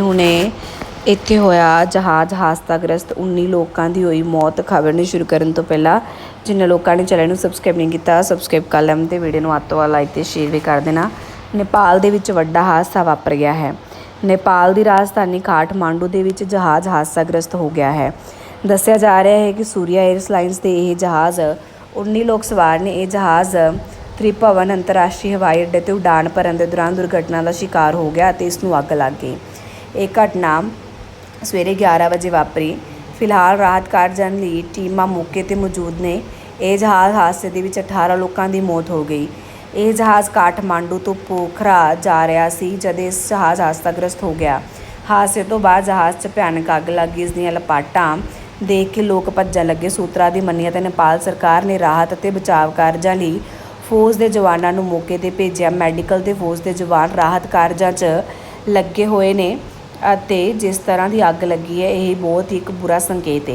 ਹੁਣੇ ਇੱਥੇ ਹੋਇਆ ਜਹਾਜ਼ ਹਾਦਸਾਗ੍ਰਸਤ 19 ਲੋਕਾਂ ਦੀ ਹੋਈ ਮੌਤ। ਖਬਰ ਨੂੰ ਸ਼ੁਰੂ ਕਰਨ ਤੋਂ ਪਹਿਲਾਂ ਜਿਨ੍ਹਾਂ ਲੋਕਾਂ ਨੇ ਚੈਨਲ ਨੂੰ ਸਬਸਕ੍ਰਾਈਬ ਨਹੀਂ ਕੀਤਾ ਸਬਸਕ੍ਰਾਈਬ ਕਰ ਲੈਣ ਤੇ ਵੀਡੀਓ ਨੂੰ ਅੱਤ ਤੋਂ ਲਾਈਕ ਤੇ ਸ਼ੇਅਰ ਵੀ ਕਰ ਦੇਣਾ। ਨੇਪਾਲ ਦੇ ਵਿੱਚ ਵੱਡਾ ਹਾਦਸਾ ਵਾਪਰ ਗਿਆ ਹੈ। ਨੇਪਾਲ ਦੀ ਰਾਜਧਾਨੀ ਕਾਠਮਾਂਡੂ ਦੇ ਵਿੱਚ ਜਹਾਜ਼ ਹਾਦਸਾਗ੍ਰਸਤ ਹੋ ਗਿਆ ਹੈ। ਦੱਸਿਆ ਜਾ ਰਿਹਾ ਹੈ ਕਿ ਸੂਰਿਆ 에ਅਰਲਾਈਨਸ ਦੇ ਇਹ ਜਹਾਜ਼ 19 ਲੋਕ ਸਵਾਰ ਨੇ। ਇਹ ਜਹਾਜ਼ ਤ੍ਰਿਭਵਨ ਅੰਤਰਰਾਸ਼ਟਰੀ ਹਵਾਈ ਅੱਡੇ ਤੇ ਉਡਾਣ ਭਰਨ ਦੇ ਦੌਰਾਨ ਦੁਰਘਟਨਾ ਦਾ ਸ਼ਿਕਾਰ ਹੋ ਗਿਆ ਅਤੇ ਇਸ ਨੂੰ ਅੱਗ ਲੱਗ ਗਈ। ਇਹ ਘਟਨਾ ਸਵੇਰੇ 11 ਵਜੇ ਵਾਪਰੀ। ਫਿਲਹਾਲ ਰਾਹਤ ਕਾਰਜਾਂ ਲਈ ਟੀਮਾਂ ਮੌਕੇ ਤੇ ਮੌਜੂਦ ਨੇ। ਇਹ ਜਹਾਜ਼ ਹਾਦਸੇ ਦੇ ਵਿੱਚ 18 ਲੋਕਾਂ ਦੀ ਮੌਤ ਹੋ ਗਈ। ਇਹ ਜਹਾਜ਼ ਕਾਠਮਾਂਡੂ ਤੋਂ ਪੋਖਰਾ ਜਾ ਰਿਹਾ ਸੀ, ਜਦ ਇਸ ਜਹਾਜ਼ ਹਾਦਸਾਗ੍ਰਸਤ ਹੋ ਗਿਆ। ਹਾਦਸੇ ਤੋਂ ਬਾਅਦ ਜਹਾਜ਼ 'ਚ ਭਿਆਨਕ ਅੱਗ ਲੱਗੀ ਇਸ ਦੀਆਂ ਲਪਾਟਾਂ ਦੇਖ ਕੇ ਲੋਕ ਭੱਜਣ ਲੱਗੇ। ਸੂਤਰਾਂ ਦੀ ਮੰਨੀਏ ਅਤੇ ਨੇਪਾਲ ਸਰਕਾਰ ਨੇ ਰਾਹਤ ਅਤੇ ਬਚਾਅ ਕਾਰਜਾਂ ਲਈ ਫੌਜ ਦੇ ਜਵਾਨਾਂ ਨੂੰ ਮੌਕੇ ਤੇ ਭੇਜਿਆ। ਮੈਡੀਕਲ ਤੇ ਫੌਜ ਦੇ ਜਵਾਨ ਰਾਹਤ ਕਾਰਜਾਂ 'ਚ ਲੱਗੇ ਹੋਏ ਨੇ। ਅਤੇ ਜਿਸ ਤਰ੍ਹਾਂ ਦੀ ਅੱਗ ਲੱਗੀ ਹੈ ਇਹ ਬਹੁਤ ਹੀ ਇੱਕ ਬੁਰਾ ਸੰਕੇਤ ਹੈ।